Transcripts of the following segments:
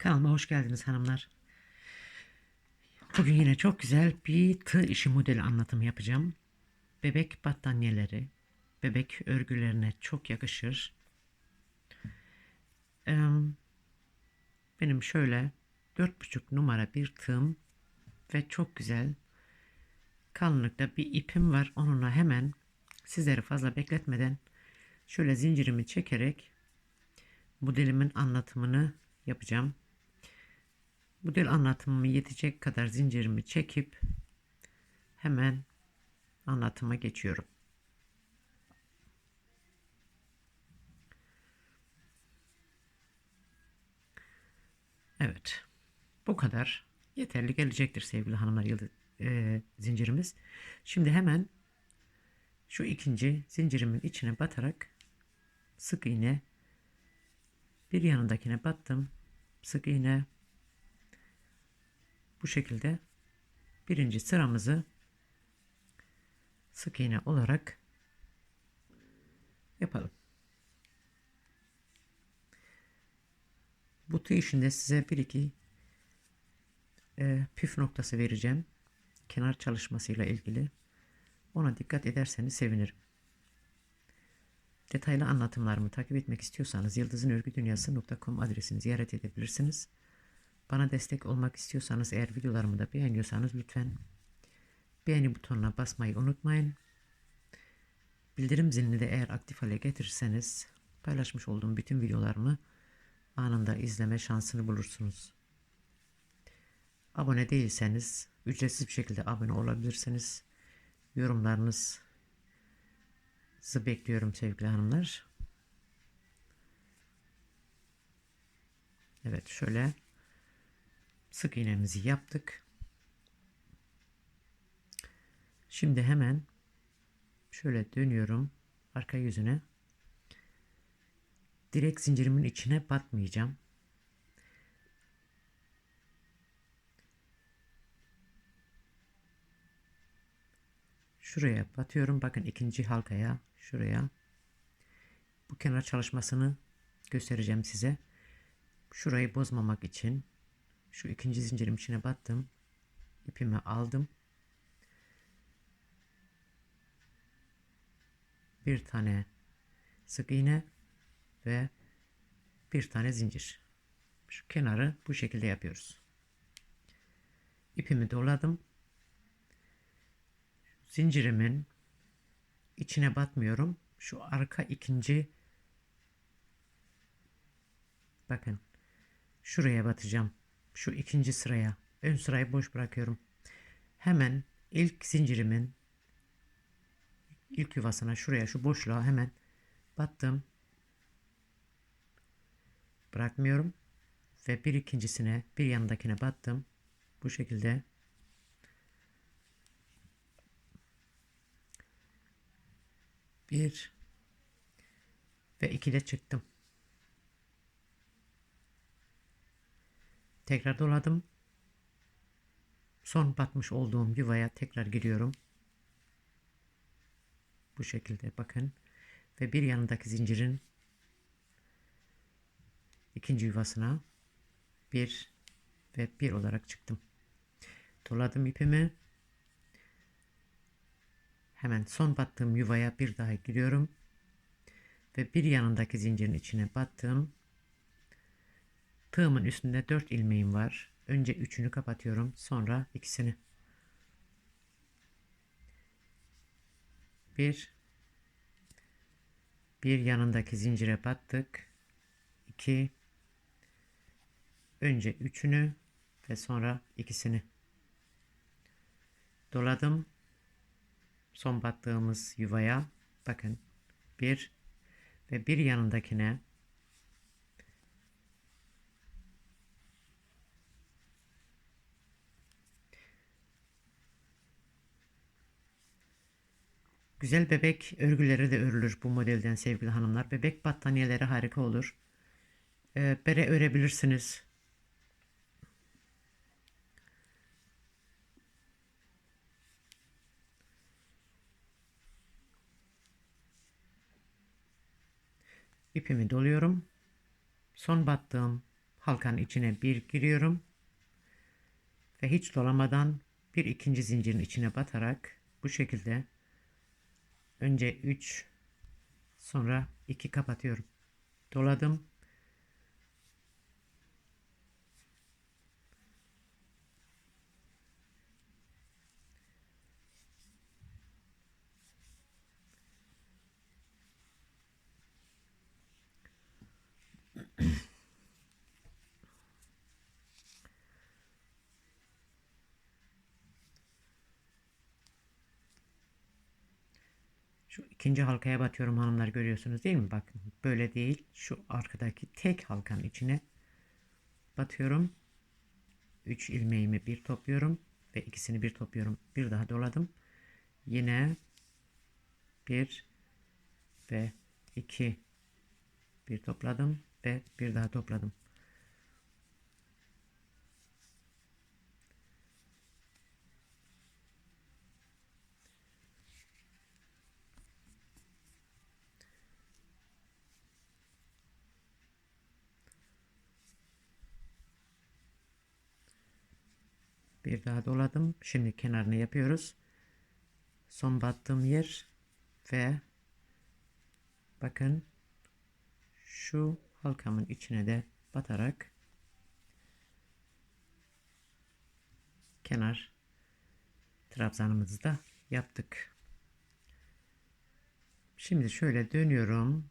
Kanalıma hoş geldiniz hanımlar. Bugün yine çok güzel bir tığ işi modeli anlatımı yapacağım. Bebek battaniyeleri, bebek örgülerine çok yakışır. Benim şöyle 4,5 numara bir tığım ve çok güzel kalınlıkta bir ipim var. Onunla hemen sizleri fazla bekletmeden şöyle zincirimi çekerek modelimin anlatımını yapacağım. Model anlatımımı yetecek kadar zincirimi çekip hemen anlatıma geçiyorum. Evet. Bu kadar yeterli gelecektir sevgili hanımlar yıldız, e, zincirimiz. Şimdi hemen şu ikinci zincirimin içine batarak sık iğne bir yanındakine battım. Sık iğne bu şekilde birinci sıramızı sık iğne olarak yapalım. Bu tığ işinde size bir iki e, püf noktası vereceğim. Kenar çalışmasıyla ilgili. Ona dikkat ederseniz sevinirim. Detaylı anlatımlarımı takip etmek istiyorsanız yıldızınörgüdünyası.com adresini ziyaret edebilirsiniz. Bana destek olmak istiyorsanız eğer videolarımı da beğeniyorsanız lütfen beğeni butonuna basmayı unutmayın. Bildirim zilini de eğer aktif hale getirirseniz paylaşmış olduğum bütün videolarımı anında izleme şansını bulursunuz. Abone değilseniz ücretsiz bir şekilde abone olabilirsiniz. Yorumlarınızı bekliyorum sevgili hanımlar. Evet şöyle sık iğnemizi yaptık. Şimdi hemen şöyle dönüyorum arka yüzüne. Direkt zincirimin içine batmayacağım. Şuraya batıyorum. Bakın ikinci halkaya şuraya. Bu kenar çalışmasını göstereceğim size. Şurayı bozmamak için şu ikinci zincirim içine battım. İpimi aldım. Bir tane sık iğne ve bir tane zincir. Şu kenarı bu şekilde yapıyoruz. İpimi doladım. Zincirimin içine batmıyorum. Şu arka ikinci bakın şuraya batacağım. Şu ikinci sıraya. Ön sırayı boş bırakıyorum. Hemen ilk zincirimin ilk yuvasına şuraya şu boşluğa hemen battım. Bırakmıyorum. Ve bir ikincisine bir yanındakine battım. Bu şekilde bir ve iki de çıktım. Tekrar doladım. Son batmış olduğum yuvaya tekrar giriyorum. Bu şekilde bakın. Ve bir yanındaki zincirin ikinci yuvasına bir ve bir olarak çıktım. Doladım ipimi. Hemen son battığım yuvaya bir daha giriyorum. Ve bir yanındaki zincirin içine battım. Tığımın üstünde 4 ilmeğim var. Önce üçünü kapatıyorum. Sonra ikisini. Bir. Bir yanındaki zincire battık. 2 önce üçünü ve sonra ikisini doladım son battığımız yuvaya bakın bir ve bir yanındakine Güzel bebek örgüleri de örülür bu modelden sevgili hanımlar. Bebek battaniyeleri harika olur. Ee, bere örebilirsiniz. İpimi doluyorum. Son battığım halkanın içine bir giriyorum ve hiç dolamadan bir ikinci zincirin içine batarak bu şekilde önce 3 sonra 2 kapatıyorum. Doladım. Şu ikinci halkaya batıyorum hanımlar görüyorsunuz değil mi? Bakın böyle değil. Şu arkadaki tek halkanın içine batıyorum. 3 ilmeğimi bir topluyorum ve ikisini bir topluyorum. Bir daha doladım. Yine bir ve iki bir topladım ve bir daha topladım. Bir daha doladım. Şimdi kenarını yapıyoruz. Son battığım yer ve bakın şu halkamın içine de batarak kenar trabzanımızı da yaptık. Şimdi şöyle dönüyorum.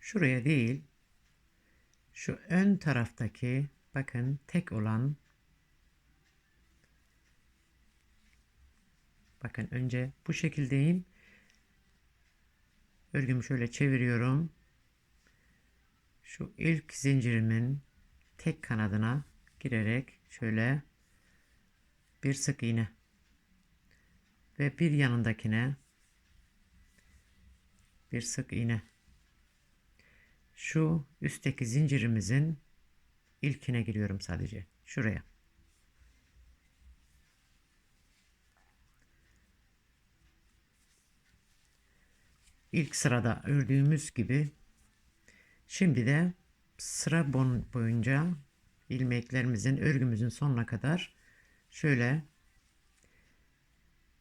Şuraya değil şu ön taraftaki bakın tek olan bakın önce bu şekildeyim. Örgümü şöyle çeviriyorum. Şu ilk zincirimin tek kanadına girerek şöyle bir sık iğne ve bir yanındakine bir sık iğne şu üstteki zincirimizin ilkine giriyorum sadece. Şuraya. İlk sırada ördüğümüz gibi şimdi de sıra boyunca ilmeklerimizin örgümüzün sonuna kadar şöyle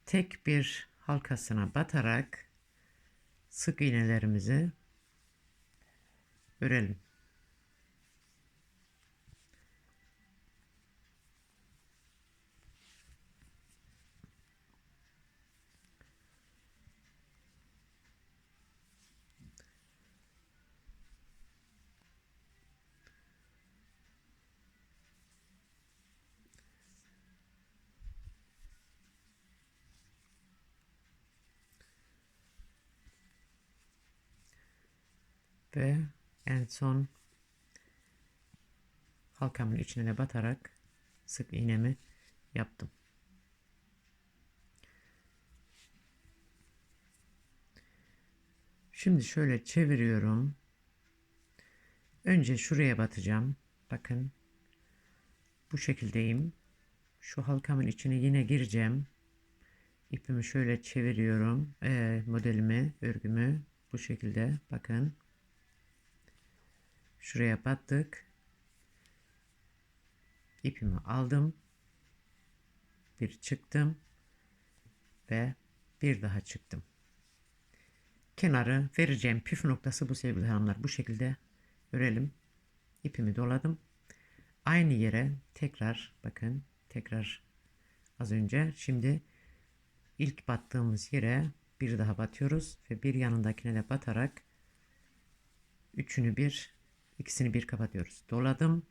tek bir halkasına batarak sık iğnelerimizi örelim. ve en son halkamın içine de batarak sık iğnemi yaptım. Şimdi şöyle çeviriyorum. Önce şuraya batacağım. Bakın. Bu şekildeyim. Şu halkamın içine yine gireceğim. İpimi şöyle çeviriyorum. Ee, modelimi, örgümü bu şekilde. Bakın. Şuraya battık. İpimi aldım. Bir çıktım. Ve bir daha çıktım. Kenarı vereceğim püf noktası bu sevgili hanımlar. Bu şekilde örelim. İpimi doladım. Aynı yere tekrar bakın tekrar az önce şimdi ilk battığımız yere bir daha batıyoruz ve bir yanındakine de batarak üçünü bir İkisini bir kapatıyoruz. Doladım.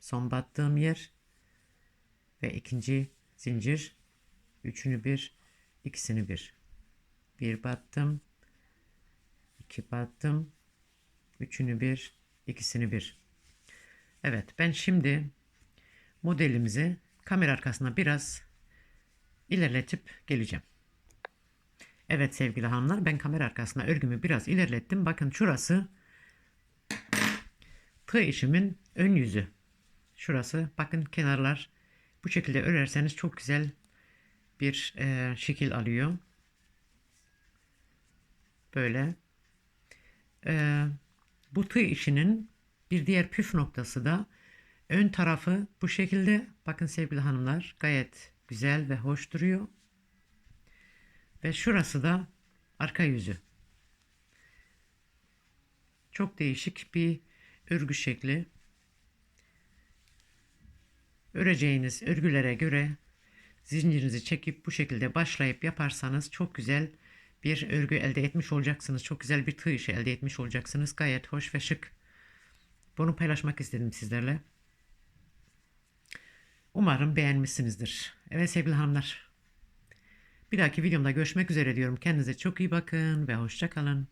Son battığım yer ve ikinci zincir. Üçünü bir, ikisini bir. Bir battım. iki battım. Üçünü bir, ikisini bir. Evet ben şimdi modelimizi kamera arkasına biraz ilerletip geleceğim. Evet sevgili hanımlar ben kamera arkasına örgümü biraz ilerlettim. Bakın şurası tığ işimin ön yüzü. Şurası bakın kenarlar bu şekilde örerseniz çok güzel bir e, şekil alıyor. Böyle. E, Bu tığ işinin bir diğer püf noktası da ön tarafı bu şekilde. Bakın sevgili hanımlar gayet güzel ve hoş duruyor. Ve şurası da arka yüzü. Çok değişik bir örgü şekli. Öreceğiniz örgülere göre zincirinizi çekip bu şekilde başlayıp yaparsanız çok güzel bir örgü elde etmiş olacaksınız. Çok güzel bir tığ işi elde etmiş olacaksınız. Gayet hoş ve şık. Bunu paylaşmak istedim sizlerle. Umarım beğenmişsinizdir. Evet sevgili hanımlar. Bir dahaki videomda görüşmek üzere diyorum. Kendinize çok iyi bakın ve hoşça kalın.